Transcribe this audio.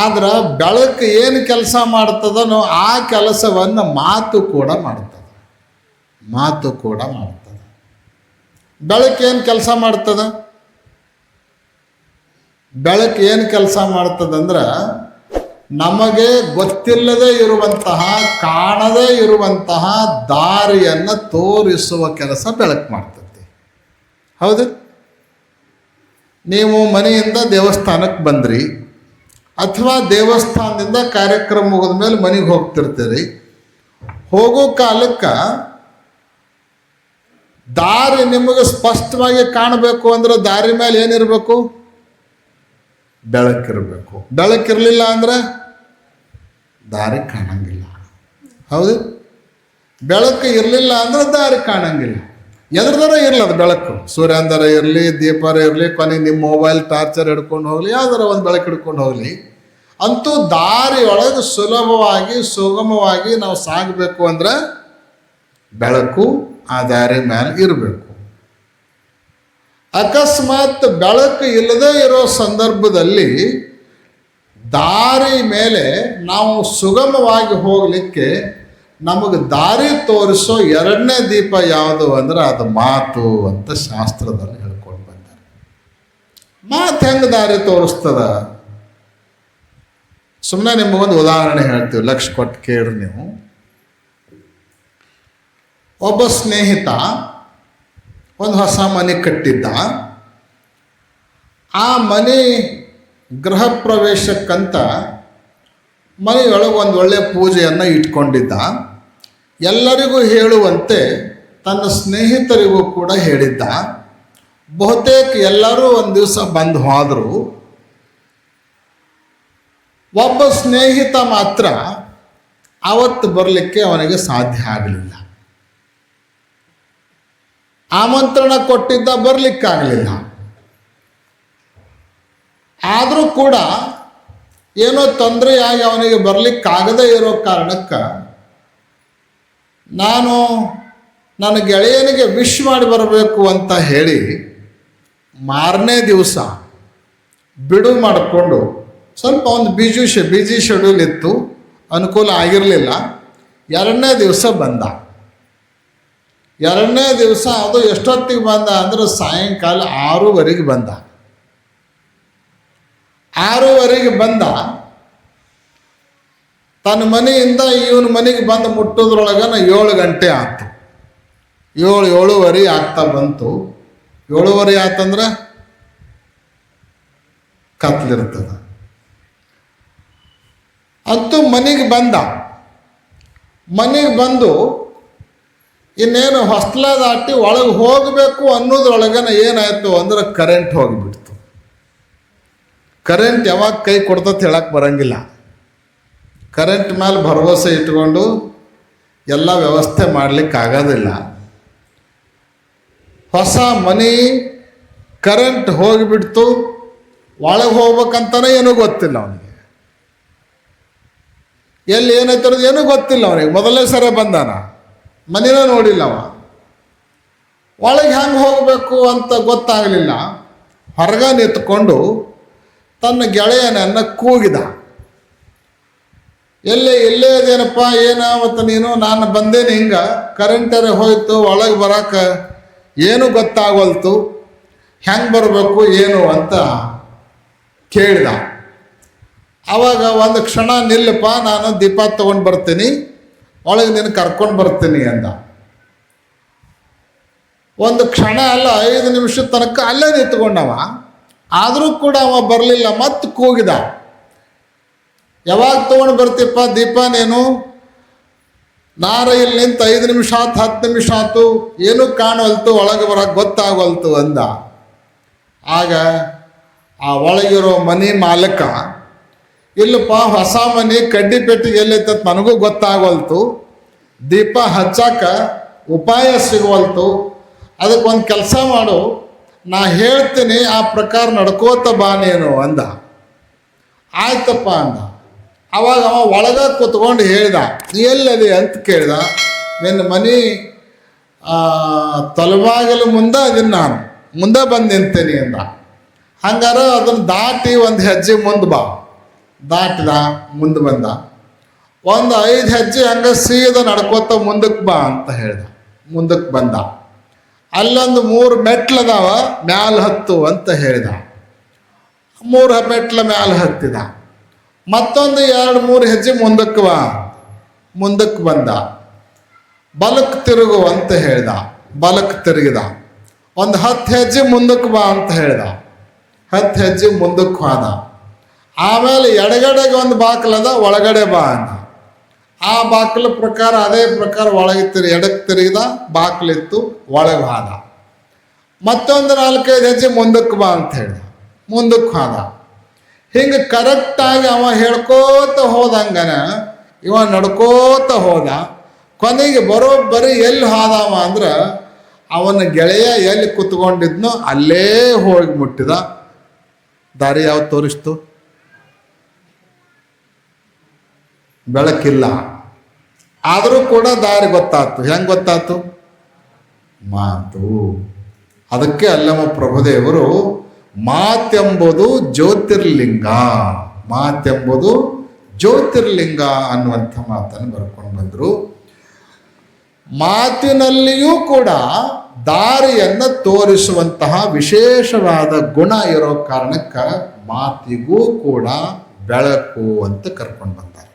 ಆದ್ರೆ ಬೆಳಕು ಏನು ಕೆಲಸ ಮಾಡ್ತದನೋ ಆ ಕೆಲಸವನ್ನು ಮಾತು ಕೂಡ ಮಾಡ್ತದೆ. ಮಾತು ಕೂಡ ಮಾಡ್ತದೆ. ಬೆಳಕು ಏನು ಕೆಲಸ ಮಾಡ್ತದೆ? ಬೆಳಕು ಏನು ಕೆಲಸ ಮಾಡ್ತದಂದ್ರೆ ನಮಗೆ ಗೊತ್ತಿಲ್ಲದೆ ಇರುವಂತಹ, ಕಾಣದೇ ಇರುವಂತಹ ದಾರಿಯನ್ನು ತೋರಿಸುವ ಕೆಲಸ ಬೆಳಕು ಮಾಡ್ತದೆ. ಹೌದು? ನೀವು ಮನೆಯಿಂದ ದೇವಸ್ಥಾನಕ್ಕೆ ಬಂದ್ರಿ. ಅಥವಾ ದೇವಸ್ಥಾನದಿಂದ ಕಾರ್ಯಕ್ರಮ ಮುಗಿದ ಮೇಲೆ ಮನೆಗೆ ಹೋಗ್ತಿರ್ತೀರಿ. ಹೋಗೋ ಕಾಲಕ್ಕೆ ದಾರಿ ನಿಮಗೆ ಸ್ಪಷ್ಟವಾಗಿ ಕಾಣಬೇಕು ಅಂದ್ರೆ ದಾರಿ ಮೇಲೆ ಏನಿರಬೇಕು? ಬೆಳಕಿರಬೇಕು. ಬೆಳಕಿರಲಿಲ್ಲ ಅಂದ್ರೆ ದಾರಿ ಕಾಣಂಗಿಲ್ಲ. ಹೌದು? ಬೆಳಕು ಇರಲಿಲ್ಲ ಅಂದ್ರೆ ದಾರಿ ಕಾಣಂಗಿಲ್ಲ. ಎದ್ರದಾರ ಇರಲಿ ಅದು ಬೆಳಕು. ಸೂರ್ಯಾಂದರ ಇರಲಿ, ದೀಪಾರ ಇರಲಿ ಕೊನೆಗೆ ನಿಮ್ಮ ಮೊಬೈಲ್ ಟಾರ್ಚರ್ ಹಿಡ್ಕೊಂಡು ಹೋಗಲಿ, ಯಾವ್ದಾರ ಒಂದು ಬೆಳಕು ಹಿಡ್ಕೊಂಡು ಹೋಗಲಿ. ಅಂತೂ ದಾರಿಯೊಳಗೆ ಸುಲಭವಾಗಿ, ಸುಗಮವಾಗಿ ನಾವು ಸಾಗಬೇಕು ಅಂದ್ರೆ ಬೆಳಕು ಆ ದಾರಿ ಮೇಲೆ ಇರಬೇಕು. ಅಕಸ್ಮಾತ್ ಬೆಳಕು ಇಲ್ಲದೆ ಇರೋ ಸಂದರ್ಭದಲ್ಲಿ ದಾರಿ ಮೇಲೆ ನಾವು ಸುಗಮವಾಗಿ ಹೋಗಲಿಕ್ಕೆ ನಮಗೆ ದಾರಿ ತೋರಿಸೋ ಎರಡನೇ ದೀಪ ಯಾವುದು ಅಂದ್ರೆ ಅದು ಮಾತು ಅಂತ ಶಾಸ್ತ್ರದಲ್ಲಿ ಹೇಳ್ಕೊಂಡು ಬಂದ ಮಾತು ಹೆಂಗೆ ದಾರಿ ತೋರಿಸ್ತದ? ಸುಮ್ಮನೆ ಒಂದು ಉದಾಹರಣೆ ಹೇಳ್ತೀವಿ ಲಕ್ಷ ಕೊಟ್ಟು ಕೇಳ್ರಿ ನೀವು. ಒಬ್ಬ ಸ್ನೇಹಿತ ಒಂದು ಹೊಸ ಮನೆ ಕಟ್ಟಿದ್ದ. ಆ ಮನೆ ಗೃಹ ಪ್ರವೇಶಕ್ಕಂತ ಮನೆಯೊಳಗೆ ಒಂದು ಒಳ್ಳೆಯ ಪೂಜೆಯನ್ನು ಇಟ್ಕೊಂಡಿದ್ದ. ಎಲ್ಲರಿಗೂ ಹೇಳುವಂತೆ ತನ್ನ ಸ್ನೇಹಿತರಿಗೂ ಕೂಡ ಹೇಳಿದ್ದ. ಬಹುತೇಕ ಎಲ್ಲರೂ ಒಂದು ದಿವಸ ಬಂದು ಹೋದರು. ಒಬ್ಬ ಸ್ನೇಹಿತ ಮಾತ್ರ ಅವತ್ತು ಬರಲಿಕ್ಕೆ ಅವನಿಗೆ ಸಾಧ್ಯ ಆಗಲಿಲ್ಲ. ಆಮಂತ್ರಣ ಕೊಟ್ಟಿದ್ದ ಬರಲಿಕ್ಕಾಗಲಿಲ್ಲ. ಆದರೂ ಕೂಡ ಏನೋ ತೊಂದರೆಯಾಗಿ ಅವನಿಗೆ ಬರಲಿಕ್ಕಾಗದೇ ಇರೋ ಕಾರಣಕ್ಕೆ ನಾನು ನನ್ನ ಗೆಳೆಯನಿಗೆ ವಿಶ್ ಮಾಡಿ ಬರಬೇಕು ಅಂತ ಹೇಳಿ ಮಾರನೇ ದಿವಸ ಬಿಡು ಮಾಡಿಕೊಂಡು ಸ್ವಲ್ಪ ಒಂದು ಬಿಜಿ ಶೆ ಬಿಜಿ ಶೆಡ್ಯೂಲ್ ಇತ್ತು, ಅನುಕೂಲ ಆಗಿರಲಿಲ್ಲ. ಎರಡನೇ ದಿವಸ ಬಂದ. ಎರಡನೇ ದಿವಸ ಅದು ಎಷ್ಟೊತ್ತಿಗೆ ಬಂದ ಅಂದ್ರೆ ಸಾಯಂಕಾಲ ಆರೂವರೆಗೆ ಬಂದ. ಆರೂವರೆಗೆ ಬಂದ. ತನ್ನ ಮನೆಯಿಂದ ಇವನ ಮನೆಗೆ ಬಂದು ಮುಟ್ಟೋದ್ರೊಳಗನ ಏಳು ಗಂಟೆ ಆಯ್ತು. ಏಳು, ಏಳುವರೆ ಆಗ್ತಾ ಬಂತು. ಏಳುವರೆ ಆತಂದ್ರೆ ಕತ್ಲಿರ್ತದ. ಮನೆಗೆ ಬಂದ. ಮನೆಗೆ ಬಂದು ಇನ್ನೇನು ಹೊಸ್ಲ ದಾಟಿ ಒಳಗೆ ಹೋಗಬೇಕು ಅನ್ನೋದ್ರೊಳಗನ ಏನಾಯಿತು ಅಂದ್ರೆ ಕರೆಂಟ್ ಹೋಗಿಬಿಡ್ತು. ಕರೆಂಟ್ ಯಾವಾಗ ಕೈ ಕೊಡ್ತತ್ ಹೇಳಕ್ಕೆ ಬರಂಗಿಲ್ಲ. ಕರೆಂಟ್ ಮೇಲೆ ಭರವಸೆ ಇಟ್ಕೊಂಡು ಎಲ್ಲ ವ್ಯವಸ್ಥೆ ಮಾಡ್ಲಿಕ್ಕೆ ಆಗೋದಿಲ್ಲ. ಹೊಸ ಮನೆ ಕರೆಂಟ್ ಹೋಗಿಬಿಡ್ತು. ಒಳಗೆ ಹೋಗ್ಬೇಕಂತಲೇ ಏನೂ ಗೊತ್ತಿಲ್ಲ ಅವನಿಗೆ. ಎಲ್ಲಿ ಏನೈತಿರೋದು ಏನೂ ಗೊತ್ತಿಲ್ಲ ಅವನಿಗೆ ಮೊದಲನೇ ಸರ ಬಂದಾನ. ಮನೇನ ನೋಡಿಲ್ಲ ಅವ. ಒಳಗೆ ಹೆಂಗೆ ಹೋಗಬೇಕು ಅಂತ ಗೊತ್ತಾಗಲಿಲ್ಲ. ಹೊರಗ ನಿಂತ್ಕೊಂಡು ತನ್ನ ಗೆಳೆಯನನ್ನು ಕೂಗಿದ. ಎಲ್ಲೇ ಎಲ್ಲೇ ಅದೇನಪ್ಪ ಏನ ಮತ್ತು ನೀನು? ನಾನು ಬಂದೇನೆ ಹಿಂಗೆ. ಕರೆಂಟರೆ ಹೋಯ್ತು, ಒಳಗೆ ಬರೋಕೆ ಏನು ಗೊತ್ತಾಗವಲ್ತು ಹೆಂಗೆ ಬರಬೇಕು, ಏನು ಅಂತ ಕೇಳಿದ. ಅವಾಗ ಒಂದು ಕ್ಷಣ ನಿಲ್ಲಪ್ಪ, ನಾನು ದೀಪ ತೊಗೊಂಡು ಬರ್ತೀನಿ, ಒಳಗೆ ನಿನ್ನ ಕರ್ಕೊಂಡು ಬರ್ತೀನಿ ಅಂದ. ಒಂದು ಕ್ಷಣ ಅಲ್ಲ, ಐದು ನಿಮಿಷದ ತನಕ ಅಲ್ಲೇ ನಿಂತ್ಕೊಂಡವ. ಆದರೂ ಕೂಡ ಅವ ಬರಲಿಲ್ಲ ಮತ್ತೆ ಕೂಗಿದ. ಯಾವಾಗ ತೊಗೊಂಡು ಬರ್ತೀಪ್ಪ ದೀಪ ನೀನು? ನಾರ ಇಲ್ಲಿ ನಿಂತು ಐದು ನಿಮಿಷ ಆತು, ಹತ್ತು ನಿಮಿಷ ಆತು, ಏನೂ ಕಾಣವಲ್ತು, ಒಳಗೆ ಬರೋಕೆ ಗೊತ್ತಾಗವಲ್ತು ಅಂದ. ಆಗ ಆ ಒಳಗಿರೋ ಮನೆ ಮಾಲಕ ಇಲ್ಲಪ್ಪ, ಹೊಸ ಮನೆ, ಕಡ್ಡಿ ಪೆಟ್ಟಿಗೆ ಎಲ್ಲೈತೆ ನನಗೂ ಗೊತ್ತಾಗಲ್ತು ದೀಪ ಹಚ್ಚಾಕ ಉಪಾಯ ಸಿಗುವಲ್ತು. ಅದಕ್ಕೆ ಒಂದು ಕೆಲಸ ಮಾಡು. ನಾ ಹೇಳ್ತೀನಿ, ಆ ಪ್ರಕಾರ ನಡ್ಕೋತ ಬಾ ನೀನು ಅಂದ. ಆಯ್ತಪ್ಪ ಅಂದ. ಅವಾಗ ಅವ ಒಳಗ ಕೂತ್ಕೊಂಡು ಹೇಳ್ದ, "ನೀ ಎಲ್ಲದಿ? ಅಂತ ಕೇಳ್ದ. ನಿನ್ನ ಮನೆ ತೊಲಬಾಗಲು ಮುಂದೆ ಅದನ್ನ ನಾನು. ಮುಂದೆ ಬಂದು ನಿಂತೀನಿ ಅಂದ. ಹಂಗಾರ ಅದನ್ನು ದಾಟಿ ಒಂದು ಹೆಜ್ಜೆ ಮುಂದೆ ಬಾ. ದಾಟಿದ, ಮುಂದೆ ಬಂದ. ಒಂದು ಐದು ಹೆಜ್ಜೆ ಹಂಗೆ ಸೀದಾ ನಡ್ಕೋತ ಮುಂದಕ್ಕೆ ಬಾ ಅಂತ ಹೇಳ್ದ. ಮುಂದಕ್ಕೆ ಬಂದ. ಅಲ್ಲೊಂದು ಮೂರು ಮೆಟ್ಲದಾವ ಮ್ಯಾಲ ಹತ್ತು ಅಂತ ಹೇಳಿದ. ಮೂರು ಮೆಟ್ಲ ಮ್ಯಾಲ ಹತ್ತಿದ. ಮತ್ತೊಂದು ಎರಡು ಮೂರು ಹೆಜ್ಜೆ ಮುಂದಕ್ಕೆ ಬಾ. ಮುಂದಕ್ಕೆ ಬಂದ. ಬಲಕ್ಕೆ ತಿರುಗು ಅಂತ ಹೇಳ್ದ. ಬಲಕ್ಕೆ ತಿರುಗಿದ. ಒಂದು ಹತ್ತು ಹೆಜ್ಜೆ ಮುಂದಕ್ಕೆ ಬಾ ಅಂತ ಹೇಳ್ದ. ಹತ್ತು ಹೆಜ್ಜೆ ಮುಂದಕ್ಕೆ ಹೋದ. ಆಮೇಲೆ ಎಡಗಡೆಗೆ ಒಂದು ಬಾಕಲದ ಒಳಗಡೆ ಬಾ ಅಂತ. ಆ ಬಾಕಲ ಪ್ರಕಾರ, ಅದೇ ಪ್ರಕಾರ ಒಳಗೆ ತಿರು, ಎಡಕ್ಕೆ ತಿರುಗಿದ ಬಾಕಲಿತ್ತು, ಒಳಗೆ ಹಾದ. ಮತ್ತೊಂದು ನಾಲ್ಕೈದು ಹೆಜ್ಜೆ ಮುಂದಕ್ಕೆ ಬಾ ಅಂತ ಹೇಳಿದ ಮುಂದಕ್ಕೆ ಹೋದ. ಹಿಂಗೆ ಕರೆಕ್ಟಾಗಿ ಅವ ಹೇಳ್ಕೋತ ಹೋದಂಗನ ಇವ ನಡ್ಕೋತ ಹೋದ. ಕೊನೆಗೆ ಬರೋಬ್ಬರಿ ಎಲ್ಲಿ ಹಾದವ ಅಂದ್ರೆ, ಅವನ ಗೆಳೆಯ ಎಲ್ಲಿ ಕುತ್ಕೊಂಡಿದ್ನೋ ಅಲ್ಲೇ ಹೋಗಿ ಮುಟ್ಟಿದ. ದಾರಿ ಯಾವ್ದು ತೋರಿಸ್ತು? ಬೆಳಕಿಲ್ಲ. ಆದರೂ ಕೂಡ ದಾರಿ ಗೊತ್ತಾಯ್ತು ಹೆಂಗೆ ಗೊತ್ತಾಯ್ತು ಮಾತು ಅದಕ್ಕೆ ಅಲ್ಲಮ್ಮ ಪ್ರಭುದೇವರು ಮಾತೆಂಬುದು ಜ್ಯೋತಿರ್ಲಿಂಗ. ಮಾತೆಂಬುದು ಜ್ಯೋತಿರ್ಲಿಂಗ ಅನ್ನುವಂಥ ಮಾತನ್ನು ಬರ್ಕೊಂಡು ಬಂದರು. ಮಾತಿನಲ್ಲಿಯೂ ಕೂಡ ದಾರಿಯನ್ನು ತೋರಿಸುವಂತಹ ವಿಶೇಷವಾದ ಗುಣ ಇರೋ ಕಾರಣಕ್ಕೆ ಮಾತಿಗೂ ಕೂಡ ಬೆಳಕು ಅಂತ ಕರ್ಕೊಂಡು ಬಂದ್ದಾರೆ